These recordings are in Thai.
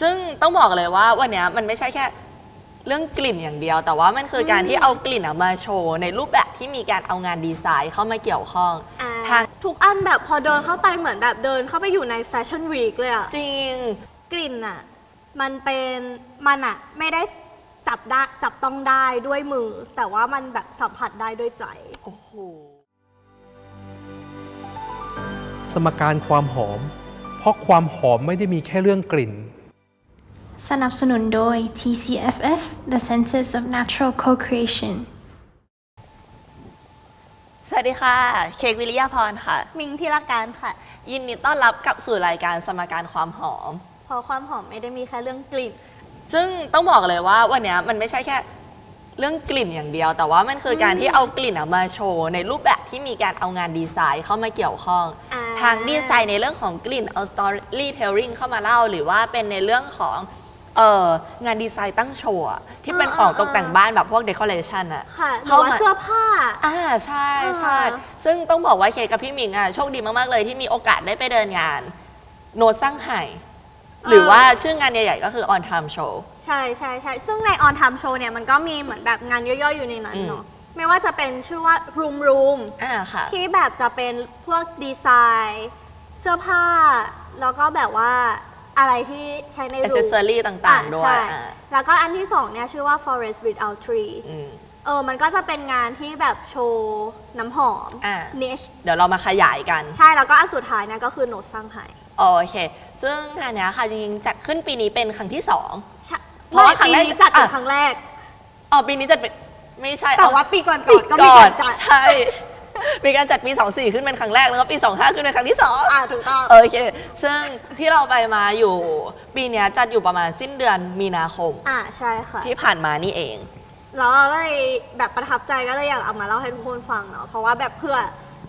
ซึ่งต้องบอกเลยว่าวันเนี้ยมันไม่ใช่แค่เรื่องกลิ่นอย่างเดียว แต่ว่ามันคือการที่เอากลิ่นอะมาโชว์ในรูปแบบที่มีการเอางานดีไซน์เข้ามาเกี่ยวข้อง อ่าทาง ทุกอันแบบพอเดินเข้าไปเหมือนแบบเดินเข้าไปอยู่ในแฟชั่นวีคเลยอะจริง กลิ่นอะมันเป็นมันอะไม่ได้จับได้จับต้องได้ด้วยมือ แต่ว่ามันแบบสัมผัสได้ด้วยใจ โอ้โห สมการความหอม เพราะความหอมไม่ได้มีแค่เรื่องกลิ่น สนับสนุนโดย TCFF The Senses of Natural Co-Creation สวัสดีค่ะ เค้กวิริยาพรค่ะ มิงที่ละการค่ะ ยินดีต้อนรับกลับสู่รายการสมการความหอม เพราะความหอมไม่ได้มีแค่เรื่องกลิ่น ซึ่งต้องบอกเลยว่าวันเนี้ยมันไม่ใช่แค่เรื่องกลิ่นอย่างเดียว แต่ว่ามันคือการที่เอากลิ่นอะมาโชว์ในรูปแบบที่มีการเอางานดีไซน์เข้ามาเกี่ยวข้อง อ่า ทางดีไซน์ในเรื่องของกลิ่นเอา storytelling เข้ามาเล่า หรือว่าเป็นในเรื่องของ เอ่องานดีไซน์ตั้งโชว์อะที่เป็นของตกแต่งบ้านแบบพวก decoration อะ ค่ะหรือเข้าว่ามาเสื้อผ้า อ่าใช่ใช่อ่า ซึ่งต้องบอกว่าเคกับพี่หมิงอะโชคดีมาก ๆ เลยที่มีโอกาสได้ไปเดินงาน โนดสร้างไห่หรือว่าชื่องานใหญ่ ๆ ก็คือ on time show ใช่ใช่ใช่ซึ่งในออนไทม์โชว์เนี่ยมันก็มีเหมือนแบบงานย่อยๆ อยู่ในนั้นอืมเนาะไม่ว่าจะเป็นชื่อว่า room room อ่าค่ะ ที่แบบจะเป็นพวกดีไซน์ เสื้อผ้า แล้วก็แบบว่า อะไรที่ใช้ใน a รู c เซ s ซอรี่ต่างๆ ด้วยใช่อ่าแล้วก็อันที่สองเนี่ยชื่อว่า forest without tree อืม เออ มันก็จะเป็นงานที่แบบโชว์น้ำหอม อ่า niche เดี๋ยวเรามาขยายกัน ใช่ แล้วก็อันสุดท้ายเนี่ยก็คือโนดซังไห่โอเค ซึ่งงานเนี้ยค่ะจริงๆจัดขึ้นปีนี้เป็นครั้งที่2ใช่เพราะว่าครั้งปีแรกนี้จัดเป็นอะครั้งแรก อ๋อปีนี้จัดเป็นไม่ใช่แต่อ๋อว่าปีก่อนปีๆก็มีก่อกานรจัด ใช่ มีการจัดปี 24 ขึ้นเป็นครั้งแรก แล้วก็ปี 25 ขึ้นเป็นครั้งที่สองอ่าถูกต้อง โอเค ซึ่งที่เราไปมาอยู่ปีเนี้ยจัดอยู่ประมาณสิ้นเดือนมีนาคม อ่าใช่ค่ะ ที่ผ่านมานี่เอง แล้วเราก็เลยแบบประทับใจก็เลยอยากเอามาเล่าให้ทุกคนฟังเนาะ เพราะว่าแบบเพื่อ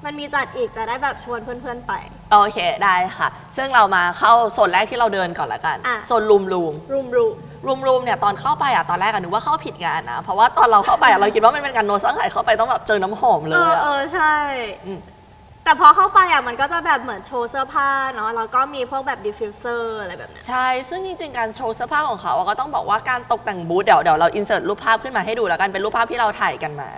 มันมีจัดอีกจะได้แบบชวนเพื่อนๆไป โอเคได้ค่ะ ซึ่งเรามาเข้าโซนแรกที่เราเดินก่อนละกัน อะ โซนรูมรูม รูมรูม รูมรูมเนี่ยตอนเข้าไปอะตอนแรกอะนึกว่าเข้าผิดงานนะเพราะว่าตอนเราเข้าไปอะเราคิดว่ามันเป็นการโนซังไห่เข้าไปต้องแบบเจอน้ำหอมเลเอยออะ เออใช่ อืม แต่พอเข้าไปอะมันก็จะแบบเหมือนโชว์เสื้อผ้าเนาะแล้วก็มีพวกแบบดิฟฟิวเซอร์อะไรแบบเนี้ย ใช่ ซึ่งจริงๆ การโชว์เสื้อผ้าของเขาอะก็ต้องบอกว่าการตกแต่งบูธเดี๋ยวเดี๋ยวเราอินเสิร์ตรูปภาพขึ้นมาให้ดูแล้วกันเป็นรูปภาพที่เราถ่ายกันมา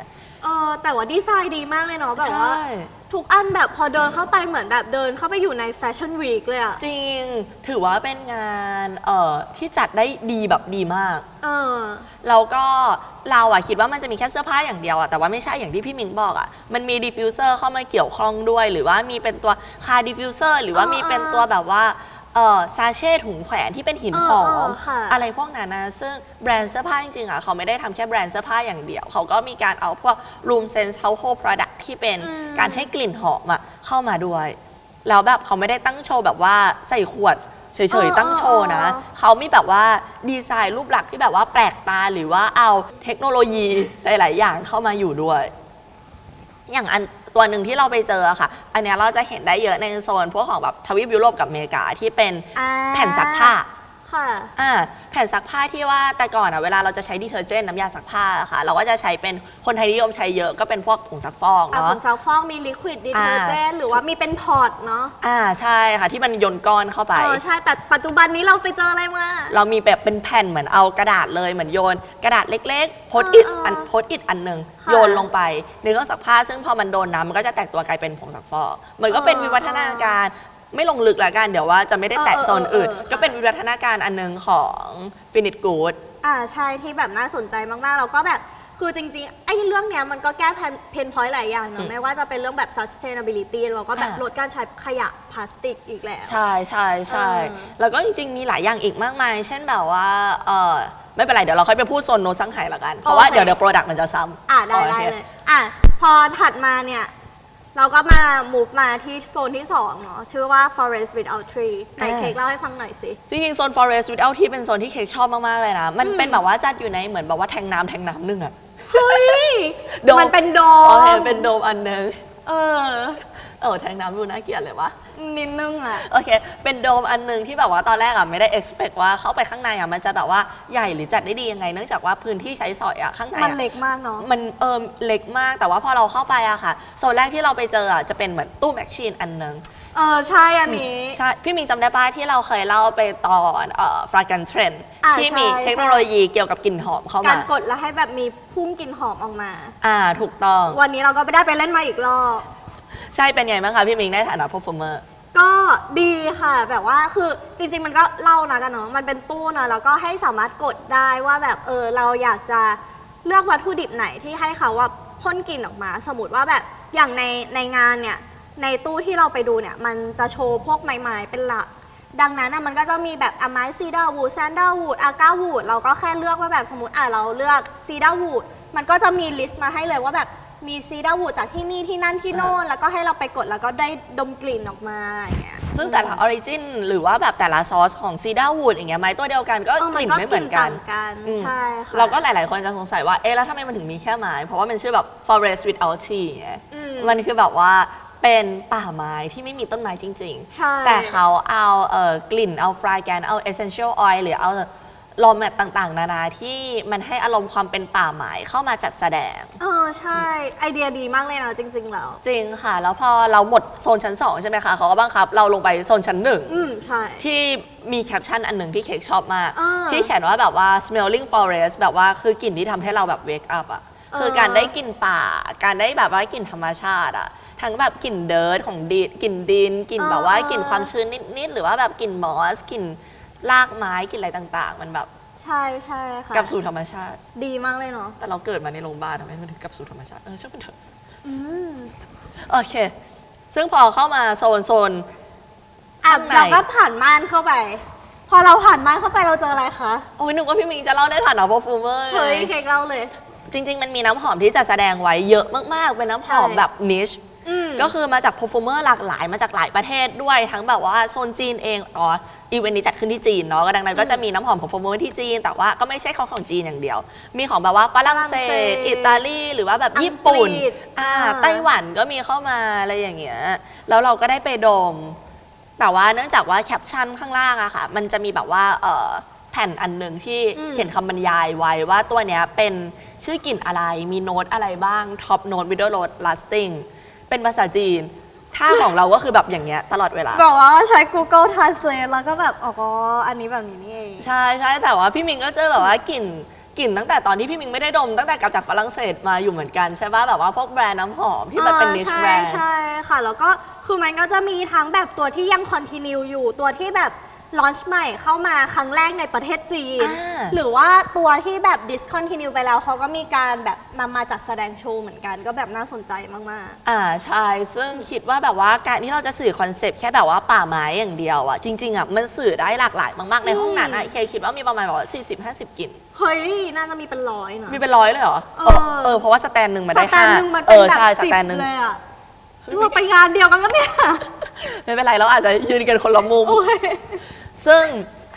เออแต่ว่าดีไซน์ดีมากเลยเนาะแบบว่า ใช่ ทุกอันแบบพอเดินเข้าไปเหมือนแบบเดินเข้าไปอยู่ในแฟชั่นวีคเลยอะจริง ถือว่าเป็นงานเอ่อที่จัดได้ดีแบบดีมาก เออ แล้วก็เราอะคิดว่ามันจะมีแค่เสื้อผ้าอย่างเดียวอะแต่ว่าไม่ใช่อย่างที่พี่มิงบอกอะมันมีดิฟฟิวเซอร์เข้ามาเกี่ยวข้องด้วย หรือว่ามีเป็นตัวคาดิฟฟิวเซอร์หรือว่าอ่ามีมีเป็นตัวแบบว่า เออซาเช่ถุงแขวนที่เป็นหินหออ่าอ่ามค่ะ อะไรพวกนั้นนะซึ่งแบรนด์เสื้อผ้าจริงๆอะเขาไม่ได้ทำแค่แบรนด์เสื้อผ้าอย่างเดียว เขาก็มีการเอาพวก room sense household product ที่เป็นการให้กลิ่นหอมอะเข้ามาด้วย แล้วแบบเขาไม่ได้ตั้งโชว์แบบว่าใส่ขวดเฉยๆตั้งโชว์นะ เขามีแบบว่าดีไซน์รูปลักษณ์ที่แบบว่าแปลกตาหรือว่าเอาเทคโนโลยีหลาย ๆ อย่างเข้ามาอยู่ด้วย อย่างอัน ตัวหนึ่งที่เราไปเจอค่ะ อันเนี้ยเราจะเห็นได้เยอะในโซนพวกของแบบทวีปยุโรปกับอเมริกาที่เป็นแผ่นซักผ้า ค่ะ อ่าแผ่นซักผ้าที่ว่าแต่ก่อนอะเวลาเราจะใช้ดีเทอร์เจนต์น้ำยาซักผ้าอะค่ะ เราก็จะใช้เป็นคนไทยนิยมใช้เยอะก็เป็นพวกผงซักฟอกอะผเนาะ งซักฟอกมีลิควิดดิเทอร์เจนหรือว่ามีเป็นพอร์ตเนาะอ่าใช่ค่ะที่มันโยนก้อนเข้าไป เออใช่แต่ปัจจุบันนี้เราไปเจออะไรมา เรามีแบบเป็นแผ่นเหมือนเอากระดาษเลยเหมือนโยน กระดาษเล็กๆโพสอิทอ่าอันโพสอิทอันหนึ่งค่ะโยนลงไปในเครื่องซักผ้าซึ่งพอมันโดนน้ำมันก็จะแตกตัวกลายเป็นผงซักฟอกเหมือนก็เป็นอ่าวิวัฒนาการ ไม่ลงลึกละกันเดี๋ยวว่าจะไม่ได้แตะเออเออโซนอื่นเออเออ ก็เป็นวิวัฒนาการอันหนึงของฟินิชกูดอ่าใช่ที่แบบน่าสนใจมาก ๆ แล้วก็แบบคือจริงเพนเรื่องเนี้ยมันก็แก้เพนพอยต์หลายอย่างอืเนอะมไม่ว่าจะเป็นเรื่องแบบ sustainability แล้วก็แบบอ่า ลดการใช้ขยะพลาสติกอีกแล้ว ใช่ใช่ใช่เออ แล้วก็จริง ๆ มีหลายอย่างอีกมากมาย เช่นแบบว่าเออไม่เป็นไร เดี๋ยวเราค่อยไปพูดโซนโนซังไห่ละกัน เพราะว่าเดี๋ยวเดี๋ยวโปรดักต์มันจะซ้ำอ่าได้โอได้เคเลยอะพอถัดมาเนี่ย เราก็มา move มาที่โซนที่2เนาะชื่อว่า forest without tree ไหนอ่าเค้กเล่าให้ฟังหน่อยสิ จริงๆโซน forest without ที่เป็นโซนที่เค้กชอบมาก ๆ เลยนะ มันเป็นแบบว่าจัดอยู่ในเหมือนแบบว่าแทงน้ำแทงน้ำหนึ่งอะเฮ้ย โดมมันเป็นโดโอเคมเป็นโดมอันหนึง เออ เออแทงน้ำดูน่าเกลียดเลยวะ นิดนึงอะ โอเค เป็นโดมอันหนึงที่แบบว่าตอนแรกอะไม่ได้ expect ว่าเข้าไปข้างในอะมันจะแบบว่าใหญ่หรือจัดได้ดียังไง เนื่องจากว่าพื้นที่ใช้สอยอะข้างในมันอะ เล็กมากเนาะ มันเออเล็กมากแต่ว่าพอเราเข้าไปอะค่ะโซนแรกที่เราไปเจออะจะเป็นเหมือนตู้แมชชีนอันหนึงเออใช่อันนี้ ใช่พี่มิงจำได้ป้าที่เราเคยเล่าไปตอนเอ่อฟรากันเทรนอ่าที่มีใช่ เทคโนโลยีเกี่ยวกับกลิ่นหอมเข้าการมากดแล้วให้แบบมีพุ่งกลิ่นหอมออกมา อ่าถูกต้อง วันนี้เราก็ไปได้ไปเล่นมาอีกรอบ ใช่เป็นไงบ้างคะพี่มิงในฐานะ performer ก็ดีค่ะแบบว่าคือจริงๆมันก็เล่านะกันเนาะมันเป็นตู้เนาะแล้วก็ให้สามารถกดได้ว่าแบบเออเราอยากจะเลือกวัตถุดิบไหนที่ให้เขาว่าพ่นกลิ่นออกมา สมมติว่าแบบอย่างในในงานเนี่ยในตู้ที่เราไปดูเนี่ยมันจะโชว์พวกไม้ๆเป็นหลัก ดังนั้นน่ะมันก็จะมีแบบอะไม้ซีดาวูดแซนดาวูดอาก้าวูดเราก็แค่เลือกว่าแบบสมมติอะเราเลือกซีดาวูดมันก็จะมีลิสต์มาให้เลยว่าแบบ มีซีดาวูดจากที่นี่ที่นั่นที่โน่นแล้วก็ให้เราไปกดแล้วก็ได้ดมกลิ่นออกมาอย่างเงี้ย ซึ่งแต่ละออริจินหรือว่าแบบแต่ละซอสของซีดาวูดอย่างเงี้ยไม้ตัวเดียวกันก็เออกลิ่นไม่เหมือนกันต่างกันอืมใช่ค่ะเราก็หลาย ๆ คนจะสงสัยว่าเอ๊ะแล้วทำไมมันถึงมีแค่ไม้ เพราะว่ามันชื่อแบบ forest without tea ไงอืมมันคือแบบว่าเป็นป่าไม้ที่ไม่มีต้นไม้จริงใช่ๆแต่เขาเอาเอ่อกลิ่นเอาฟรายแกนเอา essential oil หรือเอา ลมแบบต่างๆ นานาที่มันให้อารมณ์ความเป็นป่าไม้เข้ามาจัดแสดง เออใช่ ไอเดียดีมากเลยนะจริง ๆ แล้ว จริงค่ะ แล้วพอเราหมดโซนชั้น 2 ใช่ไหมคะเขาก็บังคับ เราลงไปโซนชั้นหนึ่งอืมใช่ ที่มีแคปชั่นอันหนึ่งที่เค้กชอบมาก อ่าที่เขียนว่าแบบว่า smelling forest แบบว่าคือกลิ่นที่ทำให้เราแบบ wake up อะเออคือการได้กลิ่นป่า การได้แบบว่ากลิ่นธรรมชาติอะทั้งแบบกลิ่นเดิร์ดของดินกลิ่นดินกลิ่นแบบว่ากลิ่นความชื้นนิดๆหรือว่าแบบกลิ่นมอสกลิ่น รากไม้กลิ่นอะไรต่างๆ มันแบบใช่ใช่ค่ะกลับสู่ธรรมชาติ ดีมากเลยเนาะแต่เราเกิดมาในโรงพยาบาลทำไมมันถึงกลับสู่ธรรมชาติเออช่างมันเถอะอืมโอเค ซึ่งพอเข้ามาโซนโซน อะข้างใน เราก็ผ่านม่านเข้าไป พอเราผ่านม่านเข้าไปเราเจออะไรคะโอ้ยนึกว่าพี่มิงจะเล่าในฐานะ performer เฮ้ยไงเค้กเล่าเลย จริง ๆ มันมีน้ำหอมที่จะแสดงไว้เยอะมาก ๆ เป็นน้ำหอมใช่ แบบนิช อืม ก็คือมาจาก performer หลากหลายมาจากหลายประเทศด้วยทั้งแบบว่าโซนจีนเองอ๋ออีเวนต์นี้จัดขึ้นที่จีนเนาะก็ดังนั้นก็จะมีน้ำหอม performer ที่จีน แต่ว่าก็ไม่ใช่ของของจีนอย่างเดียว มีของแบบว่าฝรั่งเศฝรั่งเศสสอิตาลีหรือว่าแบบญี่ปุ่นอังกฤษอ่าอ่า ไต้หวันก็มีเข้ามาอะไรอย่างเงี้ยแล้วเราก็ได้ไปดม แต่ว่าเนื่องจากว่าแคปชั่นข้างล่างอะค่ะ มันจะมีแบบว่าเอ่อแผ่นอันหนึ่งที่อืม เขียนคำบรรยายไว้ว่าตัวเนี้ยเป็นชื่อกลิ่นอะไรมีโน้ตอะไรบ้างท็อปโน้ตมิดเดิลโน้ตลาสติ้ง เป็นภาษาจีน ถ้าของเราก็คือแบบอย่างเงี้ยตลอดเวลา บอกว่าใช้ Google Translate แล้วก็แบบอ๋ออันนี้แบบนี้นี่เอง ใช่ใช่แต่ว่าพี่มิงก็เจอแบบว่ากลิ่นกลิ่นตั้งแต่ตอนที่พี่มิงไม่ได้ดมตั้งแต่กลับจากฝรั่งเศสมาอยู่เหมือนกันใช่ป่ะแบบว่าพวกแบรนด์น้ำหอมที่แบบเป็นนิชอ่าแบรนด์ใช่ใช่ค่ะ แล้วก็คือมันก็จะมีทั้งแบบตัวที่ยังคอนติเนียอยู่ตัวที่แบบ ลอนช์ใหม่เข้ามาครั้งแรกในประเทศจีน อ่า หรือว่าตัวที่แบบ discontinue ไปแล้วเขาก็มีการแบบนำมาจัดแสดงโชว์เหมือนกัน ก็แบบน่าสนใจมาก อ่าใช่ซึ่งคิดว่าแบบว่าการที่เราจะสื่อคอนเซปต์แค่แบบว่าป่าไม้อย่างเดียวอะจริงๆอะมันสื่อได้หลากหลายมากๆในห้องนั้นอะเคคิดว่ามีประมาณแบบว่าสี่สิบห้าสิบกลิ่น ๆ เฮ้ย น่าจะมีเป็นร้อยนะ มีเป็นร้อยเลยเหรอเออ เออเพราะว่าสแตนหนึ่งมันสได้แตห้านหนึ่งมันเอเป็นอแบบใช่สสิบแตนหนึ่งเลยอะเราไปงานเดียวกันก็เนี่ย ไม่เป็นไรเราอาจจะยืนกันคนละมุม โอ้ย ซึ่ง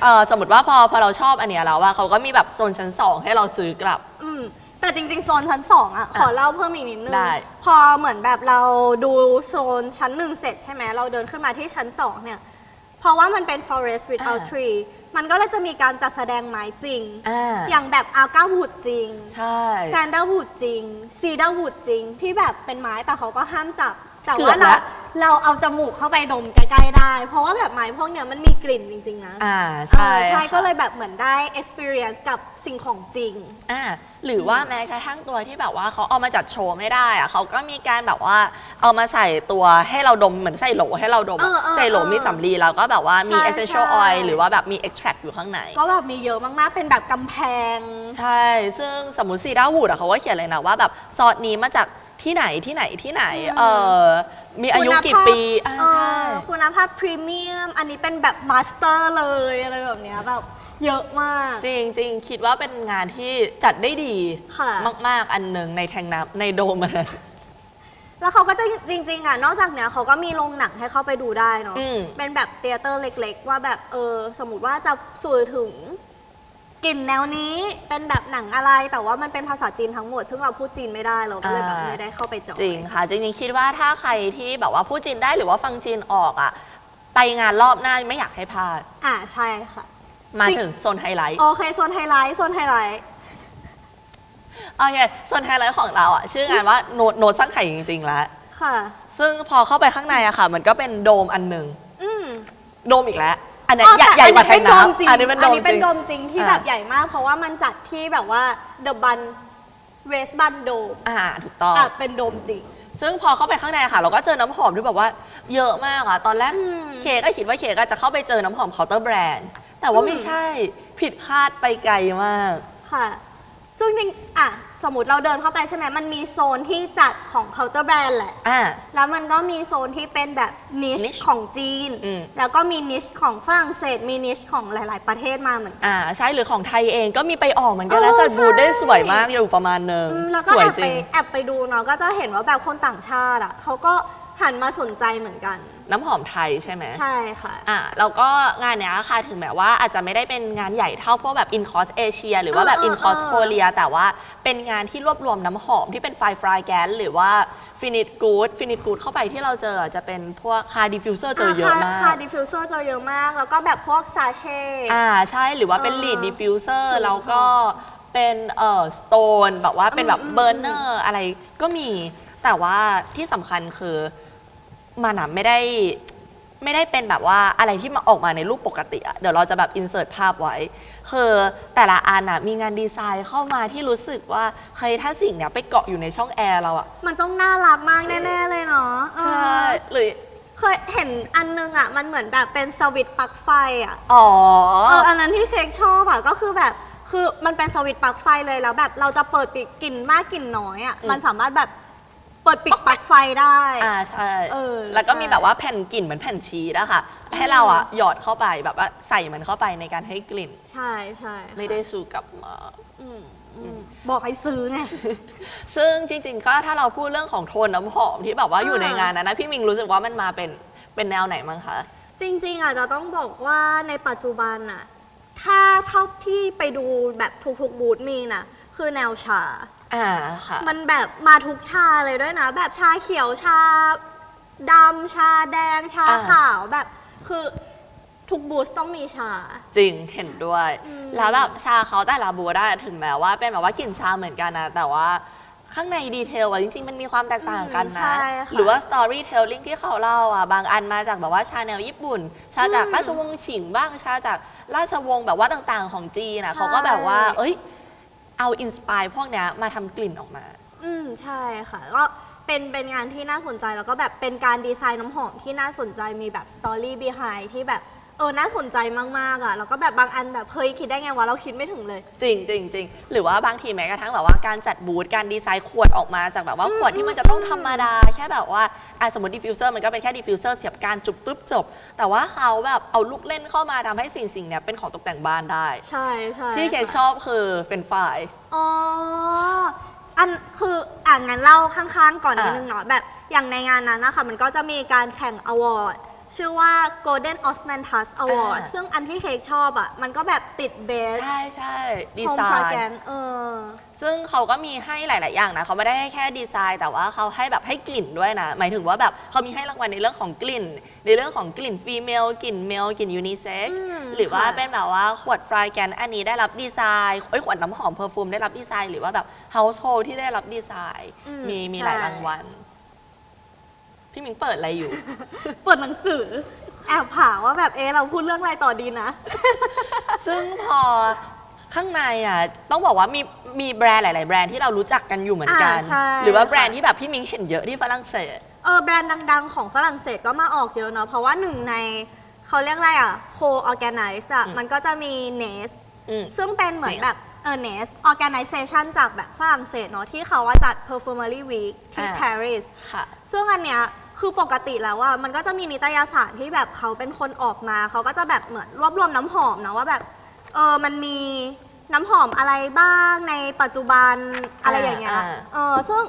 เอ่อสมมติว่าพอพอเราชอบอันเนี้ยแล้วว่าเขาก็มีแบบโซนชั้นสองให้เราซื้อกลับ อืมแต่จริงๆ โซนชั้นสองอะ ขอเล่าเพิ่มอีกนิดนึง ได้ พอเหมือนแบบเราดูโซนชั้นหนึ่งเสร็จใช่ไหม เราเดินขึ้นมาที่ชั้นสองเนี่ย เพราะว่ามันเป็น forest without อ่า tree มันก็เลยจะมีการจัดแสดงไม้จริง อ่าอย่างแบบอาก้าวูดจริง ใช่ แซนเดอร์วูดจริง ซีดาวูดจริง ที่แบบเป็นไม้แต่เขาก็ห้ามจับ แต่เกืว่าอบเราละ เราเอาจมูกเข้าไปดมใกล้ๆได้ เพราะว่าแบบไม้พวกเนี้ยมันมีกลิ่นจริงๆนะอ่าใช่เออใช่ค่ะก็เลยแบบเหมือนได้ experience กับสิ่งของจริง อ่าหรือว่าแม้กระทั่งตัวที่แบบว่าเขาเอามาจัดโชว์ไม่ได้อะเขาก็มีการแบบว่าเอามาใส่ตัวให้เราดมเหมือนใส่โหลให้เราดมอะเออเออใส่โหลเออมีสำลีแล้วก็แบบว่ามี ใช่ essential ใช่ oil หรือว่าแบบมี extract อยู่ข้างใน ก็แบบมีเยอะมากๆ เป็นแบบกำแพง ใช่ ซึ่งสมมติซีดาวูดอะเขาก็เขียนเลยนะว่าแบบซอสนี้มาจาก ที่ไหนที่ไหนที่ไหนอืมเออมีอายุกี่ปีอ่าเออใช่คุณภาพพรีเมียม อันนี้เป็นแบบมาสเตอร์เลยอะไรแบบเนี้ยแบบเยอะมาก จริงจริงๆคิดว่าเป็นงานที่จัดได้ดีค่ะ มาก ๆ อันหนึ่งในแทงน้ำในโดมอันนั้น แล้วเขาก็จะจริงๆอะนอกจากเนี้ยเขาก็มีโรงหนังให้เข้าไปดูได้เนาะอืม เป็นแบบเตียเตอร์เล็ก ๆ ว่าแบบเออสมมติว่าจะสื่อถึง กลิ่นแนวนี้เป็นแบบหนังอะไรแต่ว่ามันเป็นภาษาจีนทั้งหมด ซึ่งเราพูดจีนไม่ได้เราก็เลยแบบอ่าไม่ได้เข้าไปจอยจริงค่ะ จริงๆคิดว่าถ้าใครที่แบบว่าพูดจีนได้หรือว่าฟังจีนออกอะไปงานรอบหน้าไม่อยากให้พลาดอ่าใช่ค่ะ มาจริงถึงโซนไฮไลท์โอเคโซนไฮไลท์โซนไฮไลท์โอเคโซนไฮไลท์ของเราอะชื่องานว่าโนตโนตสร้างไข่จริงๆแล้วค่ะ ซึ่งพอเข้าไปข้างในอะค่ะ มันก็เป็นโดมอันหนึ่งอืมโดมอีกแล้ว อันเนี้ยอ๋อใหญ่แต่ใหญ่กว่าแทอังนนี้เป็นโดมน้ำจริงอันนี้เป็นโดมเป็นจริงโดมจริงที่อ่าแบบใหญ่มาก เพราะว่ามันจัดที่แบบว่าเดอะบันเวสบันโดมอ่าถูกต้องอะเป็นโดมจริงซึ่งพอเข้าไปข้างในค่ะ เราก็เจอน้ำหอมที่แบบว่าเยอะมากอะตอนแรกอืมเคก็คิดว่าเคก็จะเข้าไปเจอน้ำหอมเคาน์เตอร์แบรนด์แต่ว่าไม่อืมใช่ผิดคาดไปไกลมากค่ะ ซึ่งจริงอะ สมมติเราเดินเข้าไปใช่ไหมมันมีโซนที่จัดของเคาน์เตอร์แบรนด์แหละ อ่า แล้วมันก็มีโซนที่เป็นแบบนิช niche ของจีน อืม แล้วก็มีนิชของฝรั่งเศส มีนิชของหลาย ๆ ประเทศมาเหมือนกัน อ่าใช่หรือของไทยเองก็มีไปออกเหมือนกันเออแล้วจัดบูธได้ใช่ สวยมากอยู่ประมาณนึงอืมแล้วก็สวแอยบจไปริง แอบไปดูเนาะก็จะเห็นว่าแบบคนต่างชาติอะเขาก็หันมาสนใจเหมือนกัน น้ำหอมไทยใช่ไหมใช่ค่ะ อะแล้วก็งานเนี้ยค่ะถึงแม้ว่าอาจจะไม่ได้เป็นงานใหญ่เท่าพวกแบบ In c o s Asia หรือว่าแบบเออ In c o s เออ Korea แต่ว่าเป็นงานที่รวบรวมน้ำหอมที่เป็นไฟฟรายแกนหรือว่า Finit Good Finit Good เข้าไปที่เราเจอจะเป็นพวกคาดิฟิวเซอร์เจอเยอะมาค่ากดิฟฟิวเซอร์เจอเยอะมาก แล้วก็แบบพวกซาเช่อ่าใช่หรือว่าเป็นเออ lead diffuser ถูกแล้วก็เป็นเอ่อ stone แบบว่าเป็นแบบอืมเบอร์เนอร์อะไรก็มีแต่ว่าที่สำคัญคือ มันอะไม่ได้ไม่ได้เป็นแบบว่าอะไรที่มาออกมาในรูปปกติอะเดี๋ยวเราจะแบบ insert ภาพไว้ คือแต่ละอันอะมีงานดีไซน์เข้ามาที่รู้สึกว่าเฮ้ยถ้าสิ่งเนี้ยไปเกาะอยู่ในช่องแอร์เราอะมันต้องน่ารักมากแน่ ๆ เลยเนาะเออใช่หรือเคยเห็นอันนึงอะ มันเหมือนแบบเป็นสวิตช์ปลั๊กไฟอะ อ๋อ เอออันนั้นที่เค้กชอบอะก็คือแบบคือมันเป็นสวิตช์ปลั๊กไฟเลยแล้วแบบเราจะเปิดปิดกลิ่นมากกลิ่นน้อยอะอืม มันสามารถแบบ เปิดปิดปลั๊กไฟได้อ่าใช่เออแล้วก็ใช่มีแบบว่าแผ่นกลิ่นเหมือนแผ่นชีสอะค่ะ ให้เราอะหยอดเข้าไปแบบว่าใส่มันเข้าไปในการให้กลิ่น ใช่ใช่ค่ะไม่ได้สูกลับมาอืมอืมบอกให้ซื้อไง ซึ่งจริงๆ ก็ถ้าเราพูดเรื่องของโทนน้ำหอมที่แบบว่าอยู่ในงานนั้นนะพี่มิงรู้สึกว่ามันมาเป็นเป็นแนวไหนมั้งคะ จริงๆอะจะต้องบอกว่าในปัจจุบันอะถ้าเท่าที่ไปดูแบบทุกๆบูธมีน่ะคือแนวชา อ่าค่ะ มันแบบมาทุกชาเลยด้วยนะ แบบชาเขียวชาดำชาแดงชาอ่า ขาวแบบคือทุกบูธต้องมีชา จริงเห็นด้วย อืม แล้วแบบชาเขาแต่ละบัวได้ถึงแม้ว่าเป็นแบบว่ากลิ่นชาเหมือนกันนะ แต่ว่าข้างในดีเทลอะจริง ๆ มันมีความแตกต่างกันอืมนะใช่ค่ะหรือว่า storytelling ที่เขาเล่าอะบางอันมาจากแบบว่าชาแนวญี่ปุ่น ชาจากอืมราชวงศ์ฉิงบ้างชาจากราชวงศ์แบบว่าต่างๆ ของจีนนะใช่ เขาก็แบบว่า เอ้ย เอาอินสปายพวกเนี้ยมาทำกลิ่นออกมา อืมใช่ค่ะก็เป็นเป็นงานที่น่าสนใจแล้วก็แบบเป็นการดีไซน์น้ำหอมที่น่าสนใจมีแบบสตอรี่บีไฮที่แบบ เออน่าสนใจมากๆอะแล้วก็แบบบางอันแบบเฮ้ยคิดได้ไงวะเราคิดไม่ถึงเลย จริงจริงจริงหรือว่าบางทีแม้กระทั่งแบบว่าการจัดบูธการดีไซน์ขวดออกมาจากแบบว่าขวดที่มันจะต้องธรรมดา แค่แบบว่าอะสมมติดิฟฟิวเซอร์มันก็เป็นแค่ดิฟฟิวเซอร์เสียบการจุบปุ๊บจบ แต่ว่าเขาแบบเอาลูกเล่นเข้ามาทำให้สิ่งสิ่งเนี้ยเป็นของตกแต่งบ้านได้ ใช่ใช่ที่เค้กค่ะชอบคือเป็นฝ่ายอ๋ออันคืออ่านงานเล่าข้างๆก่อนนิดอะนึงเนาะแบบอย่างในงานนั้นนะคะมันก็จะมีการแข่งอวอร์ด ชื่อว่า Golden Osmanthus Award ซึ่งอันที่เค้กชอบอะ มันก็แบบติดเบสใช่ใช่ดี Home ไซน์ Fragrance เออ ซึ่งเขาก็มีให้หลาย ๆ อย่างนะ เขาไม่ได้ให้แค่ดีไซน์ แต่ว่าเขาให้แบบให้กลิ่นด้วยนะ หมายถึงว่าแบบเขามีให้รางวัลในเรื่องของกลิ่น ในเรื่องของกลิ่นฟีเมลกลิ่นเมลกลิ่นยูนิเซ็กอืมหรือว่าค่ะ เป็นแบบว่าขวดฟรายแกนอันนี้ได้รับดีไซน์เอ้ยขวดน้ำหอมเพอร์ฟูมได้รับดีไซน์ หรือว่าแบบเฮาส์โฮลที่ได้รับดีไซน์ อืมมีมีใช่หลายรางวัล พี่มิงเปิดอะไรอยู่ เปิดหนังสือ แอบผาว่าแบบเอะเราพูดเรื่องอะไรต่อดีนะ ซึ่งพอข้างในอะต้องบอกว่ามีมีแบรนด์หลาย ๆ แบรนด์ที่เรารู้จักกันอยู่เหมือนกัน อ่าใช่ หรือว่าแบรนด์ที่แบบพี่มิงเห็นเยอะที่ฝรั่งเศส เออแบรนด์ดัง ๆ ของฝรั่งเศสก็มาออกเยอะเนาะเพราะว่าหนึ่งในเขาเรียกอะไรอะ co-organize อะ อืม มันก็จะมี Nest อืม ซึ่งเป็นเหมือน Nest แบบ เออ Nest organization จากแบบฝรั่งเศสเนาะที่เขาว่าจัด perfumery week ที่อ่า Paris ค่ะซึ่งอันเนี้ยคือปกติแล้วว่ามันก็จะมีนิตยสารที่แบบเขาเป็นคนออกมา เขาก็จะแบบเหมือนรวบรวมน้ำหอมนะว่าแบบเออมันมีน้ำหอมอะไรบ้างในปัจจุบันอะไรอย่างเงี้ยอ่าเออซึ่ง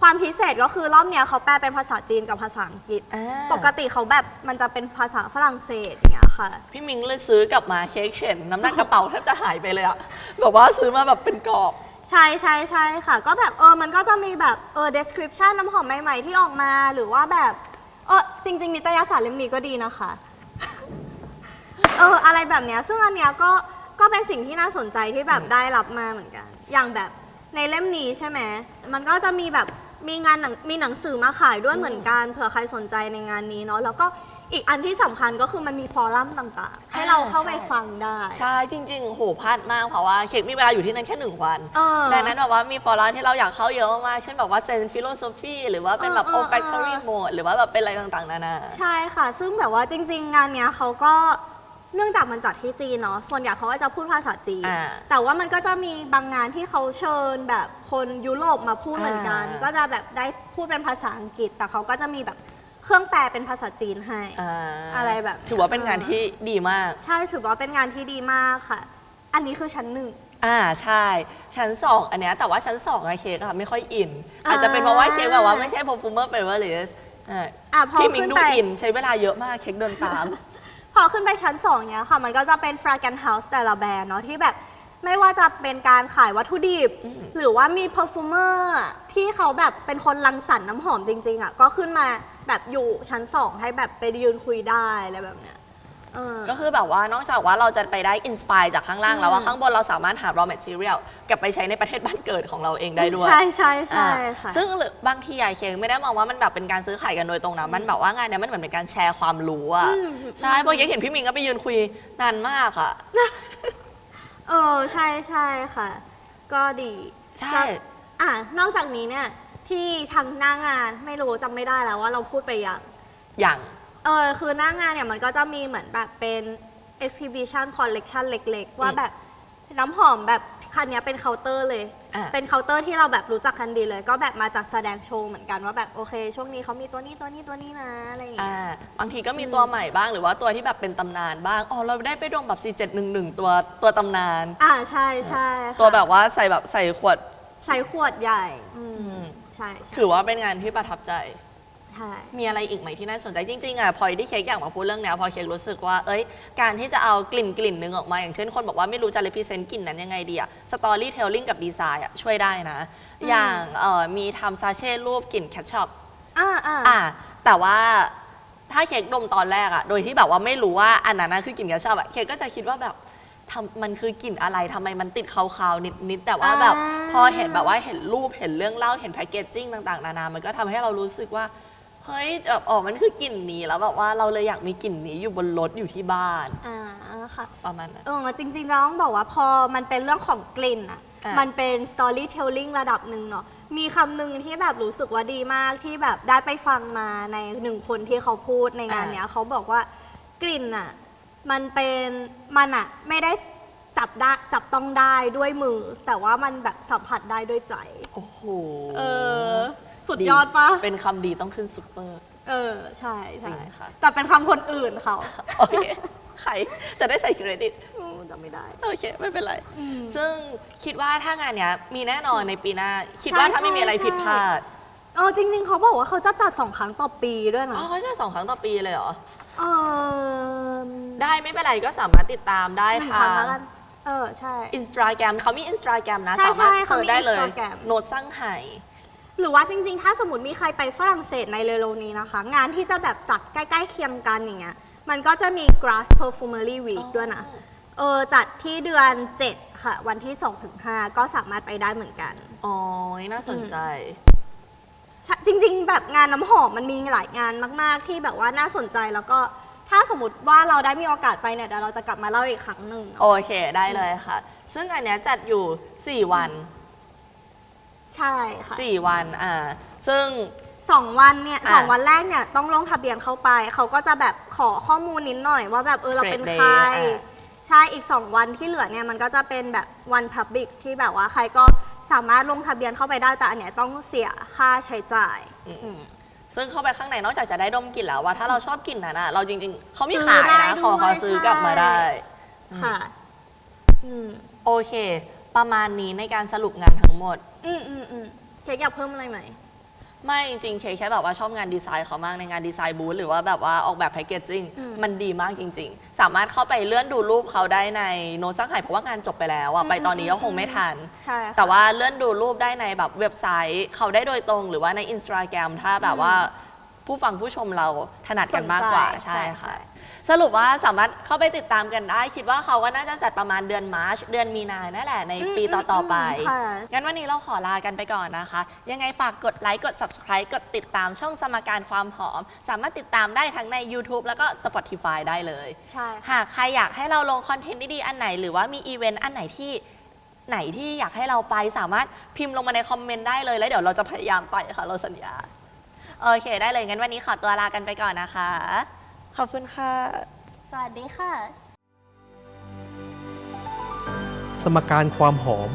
ความพิเศษก็คือรอบเนี้ยเขาแปลเป็นภาษาจีนกับภาษาอังกฤษ อ่าปกติเขาแบบมันจะเป็นภาษาฝรั่งเศสอย่างเงี้ยค่ะ พี่มิงเลยซื้อกลับมาเช็คเห็นน้ำหนักกระเป๋าแทบจะหายไปเลยอะแบบว่าซื้อมาแบบเป็นกรอบ ใช่ใช่ใช่ค่ะ ก็แบบเออมันก็จะมีแบบเออ description น้ำหอมใหม่ ๆ ที่ออกมาหรือว่าแบบเออจริง ๆ นิตยสารเล่มนี้ก็ดีนะคะ เอออะไรแบบเนี้ยซึ่งอันเนี้ยก็ก็เป็นสิ่งที่น่าสนใจที่แบบได้รับมาเหมือนกัน อย่างแบบในเล่มนี้ใช่ไหมมันก็จะมีแบบ มีงานหนังมีหนังสือมาขายด้วยเหมือนกันเผื่อใครสนใจในงานนี้เนาะแล้วก็อีกอันที่สำคัญก็คือมันมีฟอรัมต่างๆ ให้เราเข้าไปฟังได้ใช่จริงๆโหพลาดมากเพราะว่าเค้กมีเวลาอยู่ที่นั่นแค่หนึ่งวัน เออ ดังนั้นแบบว่ามีฟอรัมที่เราอยากเข้าเยอะมากๆเช่นแบบว่าเซนฟิโลโซฟีหรือว่าเป็นแบบเอโออเออ แฟคทอรี่โหมดหรือว่าแบบเป็นอะไรต่างๆนานา ใช่ค่ะ ซึ่งแบบว่าจริง ๆ งานเนี้ยเขาก็ เนื่องจากมันจัดที่จีนเนาะส่วนใหญ่เขาก็จะพูดภาษาจีน อ่าแต่ว่ามันก็จะมีบางงานที่เขาเชิญแบบคนยุโรปมาพูดเหมือนกัน อ่า ก็จะแบบได้พูดเป็นภาษาอังกฤษ แต่เขาก็จะมีแบบเครื่องแปลเป็นภาษาจีนให้ อ่าอะไรแบบถือว่าเป็นงานที่ดีมาก ใช่ถือว่าเป็นงานที่ดีมากค่ะ อันนี้คือชั้นหนึ่ง อ่าใช่ ชั้น 2 อันเนี้ยแต่ว่าชั้น2อะเค้กอะไม่ค่อยอิน อ่า อาจจะเป็นเพราะว่าเค้กแบบว่าไม่ใช่ perfumer favorite อ่าอะพอพี่มิงขึ้นดูไป อินใช้เวลาเยอะมากเค้กเดินตามพ อขึ้นไปชั้น2เนี้ยค่ะ มันก็จะเป็น fragrance house แต่ละแบรนด์เนาะที่แบบไม่ว่าจะเป็นการขายวัตถุดิบอืมหรือว่ามี perfumer ที่เขาแบบเป็นคนรังสรรค์น้ำหอมจริง ๆอะก็ขึ้นมาแบบอยู่ชั้น 2 ให้แบบไปยืนคุยได้อะไรแบบเนี้ยเออ ก็คือแบบว่านอกจากว่าเราจะไปได้อินสปายจากข้างล่างแล้วว่าอืมข้างบนเราสามารถหา raw material เก็บไปใช้ในประเทศบ้านเกิดของเราเองได้ด้วย ใช่ใช่ใช่อ่าค่ะซึ่งหรือบางทีไอเคงไม่ได้มองว่ามันแบบเป็นการซื้อขายกันโดยตรงนะมันแบบว่างานเนี้ยมันเหมือนเป็นการแชร์ความรู้อะอืมใช่เพราะยังเห็นพี่มิงก็ไปยืนคุยนานมากอะเออใช่ใช่ค่ะ ก็ดีใช่แล้วอะนอกจากนี้เนี่ยที่ทางหน้างานไม่รู้จำไม่ได้แล้วว่าเราพูดไปยังอย่าง เออคือหน้างานเนี่ยมันก็จะมีเหมือนแบบเป็น exhibition collection เล็กๆ ว่าแบบน้ำหอมแบบคันเนี้ยเป็นเคาน์เตอร์เลย อะ เป็นเคาน์เตอร์ที่เราแบบรู้จักกันดีเลย ก็แบบมาจากแสดงโชว์เหมือนกันว่าแบบโอเค ช่วงนี้เขามีตัวนี้ตัวนี้ตัวนี้นะอะไรอย่างเงี้ย อ่าบางทีก็มีตัวใหม่บ้างหรือว่าตัวที่แบบเป็นตำนานบ้างอ๋อเราได้ไปดมแบบ 4711 ตัวตัวตำนาน อ่าใช่ใช่ค่ะตัวแบบว่าใส่แบบใส่ขวดใส่ขวดใหญ่อืมอืมใช่ใช่ถือว่าเป็นงานที่ประทับใจ ใช่ มีอะไรอีกไหมที่น่าสนใจจริงๆอะพอยที่เค้กอยากมาพูดเรื่องเนี้ยพอเค้กรู้สึกว่า เอ้ย การที่จะเอากลิ่นกลิ่นหนึ่งออกมา อย่างเช่นคนบอกว่าไม่รู้จะ represent กลิ่นนั้นยังไงดีอะ storytelling กับดีไซน์อะช่วยได้นะ อย่างเอ่อมีทำซาเช่รูปกลิ่นแคชชอปอ่าอ่าอะแต่ว่าถ้าเค้กดมตอนแรกอะโดยที่แบบว่าไม่รู้ว่าอันนั้นนะคือกลิ่นแคชชอปอะเค้กก็จะคิดว่าแบบทำมันคือกลิ่นอะไรทำไมมันติดคาวๆนิดๆแต่ว่าแบบพอเห็นแบบว่าเห็นรูปเห็นเรื่องเล่าเห็นแพคเกจจิ้งต่างๆ นานา มันก็ทำให้เรารู้สึกว่า เฮ้ยแบบอ๋อมันคือกลิ่นนี้แล้วแบบว่าเราเลยอยากมีกลิ่นนี้อยู่บนรถอยู่ที่บ้าน อ่าค่ะประมาณนั้น เออจริงๆแล้วต้องบอกว่าพอมันเป็นเรื่องของกลิ่นอะอะ มันเป็น storytelling ระดับหนึ่งเนาะมีคำหนึ่งที่แบบรู้สึกว่าดีมากที่แบบได้ไปฟังมาในหนึ่งคนที่เขาพูดในงานเนี้ยเขาบอกว่ากลิ่นอะมันเป็นมันอะไม่ได้จับได้จับต้องได้ด้วยมือ แต่ว่ามันแบบสัมผัสได้ด้วยใจ โอ้โห เออ สุดยอดปะเป็นคำดีต้องขึ้นซุปเปอร์ เออ ใช่ใช่จริงค่ะ แต่เป็นคำคนอื่นเขาโอเค ใครจะได้ใส่เครดิตอืมจำไม่ได้ โอเค ไม่เป็นไร อืม ซึ่งคิดว่าถ้างานเนี้ยมีแน่นอนในปีหน้า คิดว่าใช่ถ้าไม่มีอะไรใช่ ผิดพลาด เออจริง ๆ เขาบอกว่าเขาจะจัดสองครั้งต่อปีด้วยอ๋นะอเขาจะสองครั้งต่อปีเลยเหรอ เออได้ไม่เป็นไรก็สามารถติดตามได้หนึ่งทาครั้งงแล้วกันเออ ใช่ อินสตาแกรมเขามีอินสตาแกรมนะ ใช่สามารถใช่เขาเสิร์ชมีได้เลย Instagram โนดสร้างไห่ หรือว่าจริงๆ ถ้าสมมติมีใครไปฝรั่งเศสในเร็วๆนี้นะคะ งานที่จะแบบจัดใกล้ๆเคียงกันอย่างเงี้ย มันก็จะมี Grass Perfumery Week ด้วยนะ เออจัดที่เดือน 7 ค่ะ วันที่ 2-5 ก็สามารถไปได้เหมือนกัน อ๋อ น่าสนใจใช่จริงๆ แบบงานน้ำหอมมันมีหลายงานมาก ๆ ที่แบบว่าน่าสนใจแล้วก็ถ้าสมมติว่าเราได้มีโอกาสไปเนี่ยเดี๋ยวเราจะกลับมาเล่าอีกครั้งหนึ่งเนอะโอเคได้เลยค่ะ ซึ่งอันเนี้ยจัดอยู่ 4 วัน ใช่ค่ะ4วันอ่าซึ่ง สองวันเนี่ยอะสองวันแรกเนี่ยต้องลงทะเบียนเข้าไป เขาก็จะแบบขอข้อมูลนิดหน่อยว่าแบบเออเราเป็น Trade ใคร day อะ ใช่อีก 2 วันที่เหลือเนี่ยมันก็จะเป็นแบบวันพับบิกที่แบบว่าใครก็สามารถลงทะเบียนเข้าไปได้แต่อันเนี้ยต้องเสียค่าใช้จ่ายอืม ซึ่งเข้าไปข้างในนอกจากจะได้ดมกลิ่นแล้วว่าถ้าเราชอบกลิ่นนั้นอะเราจริงๆเขามีซื้อขายได้นะขอด้วยขอซื้อกลับมาใช่ ได้ ค่ะ อืม โอเค ประมาณนี้ในการสรุปงานทั้งหมด อืมอืมอืมเค้กอยากเพิ่มอะไรไหม ไม่จริงๆเคแค่แบบว่าชอบงานดีไซน์เขามากในงานดีไซน์บูธหรือว่าแบบว่าออกแบบแพคเกจจิ้งอืมมันดีมากจริง ๆ สามารถเข้าไปเลื่อนดูรูปเขาได้ในโนซังไห่เพราะว่างานจบไปแล้วอะไปตอนนี้ก็คงไม่ทัน ใช่ค่ะ แต่ว่าเลื่อนดูรูปได้ในแบบเว็บไซต์เขาได้โดยตรงหรือว่าในอินสตาแกรมถ้าแบบว่าผู้ฟังผู้ชมเราถนัดกันมากกว่าสนใจใช่ค่ะ ใช่ สรุปว่าสามารถเข้าไปติดตามกันได้ คิดว่าเขาก็น่าจะจัดประมาณเดือนมาร์ชเดือนมีนานั่นแหละในปีต่อๆไป ค่ะ งั้นวันนี้เราขอลากันไปก่อนนะคะ ยังไงฝากกดไลค์กด subscribe กดติดตามช่องสมการความหอม สามารถติดตามได้ทั้งใน YouTube แล้วก็ Spotify ได้เลย ใช่ค่ะ หากใครอยากให้เราลงคอนเทนต์ดีๆอันไหน หรือว่ามีอีเวนต์อันไหนที่ไหนที่อยากให้เราไปสามารถพิมพ์ลงมาในคอมเมนต์ได้เลย แล้วเดี๋ยวเราจะพยายามไปค่ะ เราสัญญา โอเคได้เลย งั้นวันนี้ขอตัวลากันไปก่อนนะคะ ขอบคุณค่ะ สวัสดีค่ะ สมการความหอม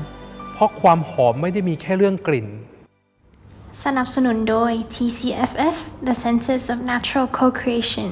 เพราะความหอมไม่ได้มีแค่เรื่องกลิ่น สนับสนุนโดย TCFF The Senses of Natural Co-Creation